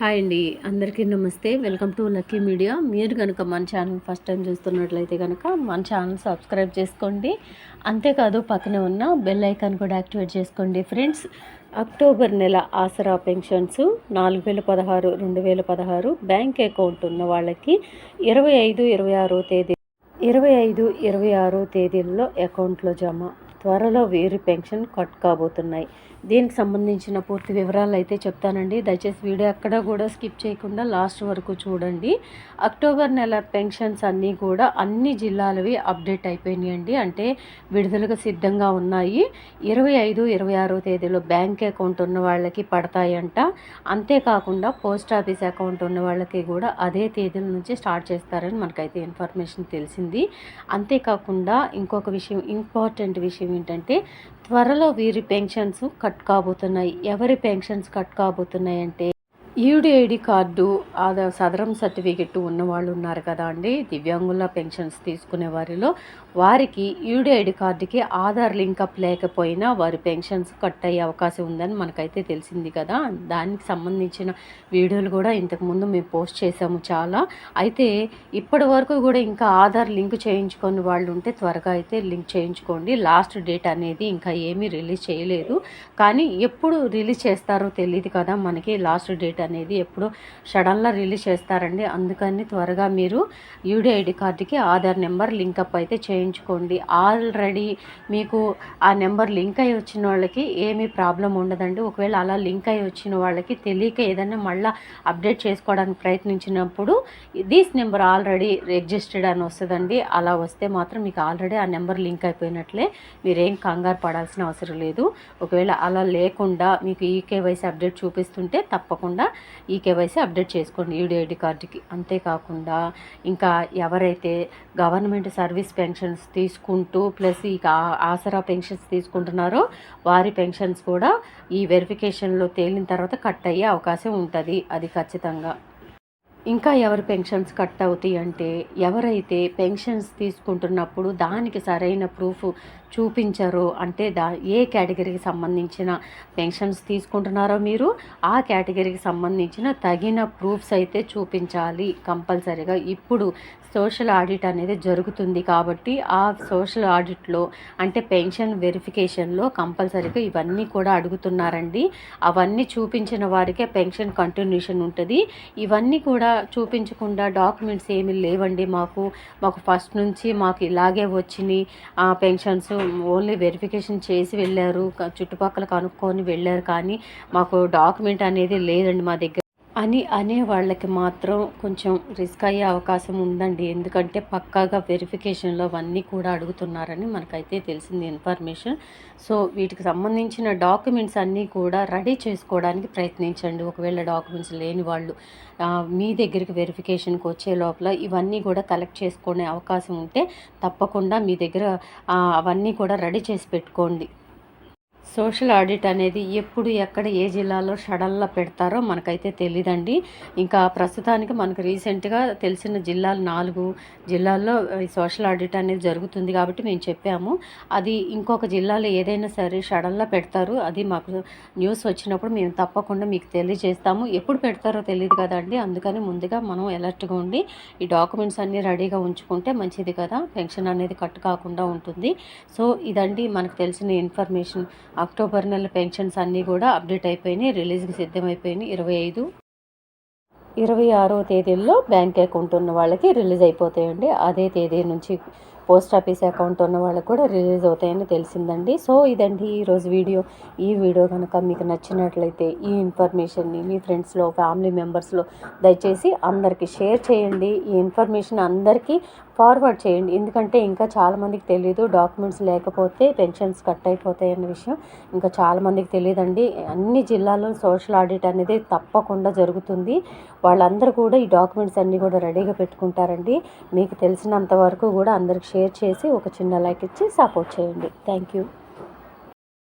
Hi అండి. అందరికీ నమస్తే. Welcome to lucky media. మీరు కనుక మన ఛానల్ ఫస్ట్ టైం చూస్తున్నట్లయితే కనుక మన ఛానల్ సబ్స్క్రైబ్ చేసుకోండి. అంతేకాదు పక్కనే ఉన్న బెల్ ఐకాన్ కూడా యాక్టివేట్ చేసుకోండి. ఫ్రెండ్స్ అక్టోబర్ నెల ఆసరా పెన్షన్స్ నాలుగు వేల పదహారు రెండు వేల పదహారు బ్యాంక్ అకౌంట్ ఉన్న వాళ్ళకి ఇరవై ఐదు ఇరవై ఆరో తేదీ ఇరవై ఐదు ఇరవై ఆరో తేదీల్లో అకౌంట్లో జమ. త్వరలో వీరి పెన్షన్ కట్ కాబోతున్నాయి. దీనికి సంబంధించిన పూర్తి వివరాలు అయితే చెప్తానండి. దయచేసి వీడియో ఎక్కడ కూడా స్కిప్ చేయకుండా లాస్ట్ వరకు చూడండి. అక్టోబర్ నెల పెన్షన్స్ అన్నీ కూడా అన్ని జిల్లాలవి అప్డేట్ అయిపోయినాయండి. అంటే విడుదలకు సిద్ధంగా ఉన్నాయి. ఇరవై ఐదు ఇరవై ఆరో తేదీలో బ్యాంక్ అకౌంట్ ఉన్న వాళ్ళకి పడతాయంట. అంతేకాకుండా పోస్ట్ ఆఫీస్ అకౌంట్ ఉన్న వాళ్ళకి కూడా అదే తేదీల నుంచి స్టార్ట్ చేస్తారని మనకైతే ఇన్ఫర్మేషన్ తెలిసింది. అంతేకాకుండా ఇంకొక విషయం ఇంపార్టెంట్ విషయం ఏంటంటే త్వరలో వీరి పెన్షన్స్ కట్ కాబోతున్నాయి? ఎవరి పెన్షన్స్ కట్ కాబోతున్నాయి అంటే UDID card Aadhaar Sadaram certificate ఉన్నవాళ్ళు ఉన్నారు కదా అండి. దివ్యాంగుల పెన్షన్స్ తీసుకునే వారిలో వారికి ఈడిఐడి కార్డుకి ఆధార్ లింకప్ లేకపోయినా వారి పెన్షన్స్ కట్ అయ్యే అవకాశం ఉందని మనకైతే తెలిసింది కదా. దానికి సంబంధించిన వీడియోలు కూడా ఇంతకుముందు మేము పోస్ట్ చేసాము చాలా. అయితే ఇప్పటి వరకు కూడా ఇంకా ఆధార్ లింక్ చేయించుకొని వాళ్ళు ఉంటే త్వరగా అయితే లింక్ చేయించుకోండి. లాస్ట్ డేట్ అనేది ఇంకా ఏమీ రిలీజ్ చేయలేదు. కానీ ఎప్పుడు రిలీజ్ చేస్తారో తెలియదు కదా మనకి లాస్ట్ డేట్ అనేది ఎప్పుడు సడన్లా రిలీజ్ చేస్తారండి. అందుకని త్వరగా మీరు యూడిఐడి కార్డుకి ఆధార్ నెంబర్ లింకప్ అయితే చేయించుకోండి. ఆల్రెడీ మీకు ఆ నెంబర్ లింక్ అయ్యి వచ్చిన వాళ్ళకి ఏమీ ప్రాబ్లం ఉండదండి. ఒకవేళ అలా లింక్ అయ్యి వచ్చిన వాళ్ళకి తెలియక ఏదైనా మళ్ళీ అప్డేట్ చేసుకోవడానికి ప్రయత్నించినప్పుడు దీస్ నెంబర్ ఆల్రెడీ రిజిస్టర్డ్ అని వస్తుందండి. అలా వస్తే మాత్రం మీకు ఆల్రెడీ ఆ నెంబర్ లింక్ అయిపోయినట్లే మీరేం కంగారు పడాల్సిన అవసరం లేదు. ఒకవేళ అలా లేకుండా మీకు ఈ కేవైసీ అప్డేట్ చూపిస్తుంటే తప్పకుండా ఈ కేవైసీ అప్డేట్ చేసుకోండి యూడిఐడి కార్డుకి. అంతేకాకుండా ఇంకా ఎవరైతే గవర్నమెంట్ సర్వీస్ పెన్షన్స్ తీసుకుంటూ ప్లస్ ఈ ఆసరా పెన్షన్స్ తీసుకుంటున్నారో వారి పెన్షన్స్ కూడా ఈ వెరిఫికేషన్లో తేలిన తర్వాత కట్ అయ్యే అవకాశం ఉంటుంది అది ఖచ్చితంగా. ఇంకా ఎవరి పెన్షన్స్ కట్ అవుతాయి అంటే ఎవరైతే పెన్షన్స్ తీసుకుంటున్నప్పుడు దానికి సరైన ప్రూఫ్ చూపించారో అంటే దా ఏ కేటగిరీకి సంబంధించిన పెన్షన్స్ తీసుకుంటున్నారో మీరు ఆ కేటగిరీకి సంబంధించిన తగిన ప్రూఫ్స్ అయితే చూపించాలి కంపల్సరీగా. ఇప్పుడు సోషల్ ఆడిట్ అనేది జరుగుతుంది కాబట్టి ఆ సోషల్ ఆడిట్లో అంటే పెన్షన్ వెరిఫికేషన్లో కంపల్సరీగా ఇవన్నీ కూడా అడుగుతున్నారండి. అవన్నీ చూపించిన వారికే పెన్షన్ కంటిన్యూషన్ ఉంటుంది. ఇవన్నీ కూడా చూపించకుండా డాక్యుమెంట్స్ ఏమి లేవండి మాకు. మాకు ఫస్ట్ నుంచి మాకు ఇలాగే వచ్చినాయి. ఆ పెన్షన్స్ ఓన్లీ వెరిఫికేషన్ చేసి వెళ్ళారు. చుట్టుపక్కల కనుక్కొని వెళ్ళారు కానీ మాకు డాక్యుమెంట్ అనేది లేదండి మా దగ్గర. అని అనే వాళ్ళకి మాత్రం కొంచెం రిస్క్ అయ్యే అవకాశం ఉందండి. ఎందుకంటే పక్కాగా వెరిఫికేషన్లో అవన్నీ కూడా అడుగుతున్నారని మనకైతే తెలిసింది ఇన్ఫర్మేషన్ సో వీటికి సంబంధించిన డాక్యుమెంట్స్ అన్నీ కూడా రెడీ చేసుకోవడానికి ప్రయత్నించండి. ఒకవేళ డాక్యుమెంట్స్ లేని వాళ్ళు మీ దగ్గరికి వెరిఫికేషన్కి వచ్చే లోపల ఇవన్నీ కూడా కలెక్ట్ చేసుకునే అవకాశం ఉంటే తప్పకుండా మీ దగ్గర అవన్నీ కూడా రెడీ చేసి పెట్టుకోండి. సోషల్ ఆడిట్ అనేది ఎప్పుడు ఎక్కడ ఏ జిల్లాలో షడల్లా పెడతారో మనకైతే తెలియదండి ఇంకా ప్రస్తుతానికి మనకు రీసెంట్గా తెలిసిన జిల్లాలు నాలుగు జిల్లాల్లో సోషల్ ఆడిట్ అనేది జరుగుతుంది కాబట్టి మేము చెప్పాము. అది ఇంకొక జిల్లాలో ఏదైనా సరే షడల్లా పెడతారు. అది మాకు న్యూస్ వచ్చినప్పుడు మేము తప్పకుండా మీకు తెలియజేస్తాము. ఎప్పుడు పెడతారో తెలియదు కదండి. అందుకని ముందుగా మనం ఎలర్ట్గా ఉండి ఈ డాక్యుమెంట్స్ అన్నీ రెడీగా ఉంచుకుంటే మంచిది కదా. పెన్షన్ అనేది కట్ కాకుండా ఉంటుంది. సో ఇదండి మనకు తెలిసిన ఇన్ఫర్మేషన్. అక్టోబర్ నెల పెన్షన్స్ అన్నీ కూడా అప్డేట్ అయిపోయినాయి రిలీజ్కి సిద్ధమైపోయినాయి ఇరవై ఐదు ఇరవై ఆరో తేదీల్లో బ్యాంక్ అకౌంట్ ఉన్న వాళ్ళకి రిలీజ్ అయిపోతాయండి. అదే తేదీ నుంచి పోస్ట్ ఆఫీస్ అకౌంట్ ఉన్న వాళ్ళకి కూడా రిలీజ్ అవుతాయని తెలిసిందండి. సో ఇదండి ఈరోజు వీడియో. ఈ వీడియో కనుక మీకు నచ్చినట్లయితే ఈ ఇన్ఫర్మేషన్ని మీ ఫ్రెండ్స్లో ఫ్యామిలీ మెంబర్స్లో దయచేసి అందరికీ షేర్ చేయండి. ఈ ఇన్ఫర్మేషన్ అందరికీ ఫార్వర్డ్ చేయండి. ఎందుకంటే ఇంకా చాలామందికి తెలియదు డాక్యుమెంట్స్ లేకపోతే పెన్షన్స్ కట్ అయిపోతాయి అనే విషయం. ఇంకా చాలామందికి తెలియదండి అన్ని జిల్లాల్లో సోషల్ ఆడిట్ అనేది తప్పకుండా జరుగుతుంది. వాళ్ళందరూ కూడా ఈ డాక్యుమెంట్స్ అన్నీ కూడా రెడీగా పెట్టుకుంటారండి. మీకు తెలిసినంత వరకు కూడా అందరికి షేర్ చేసి ఒక చిన్న లైక్ ఇచ్చి సపోర్ట్ చేయండి. Thank you.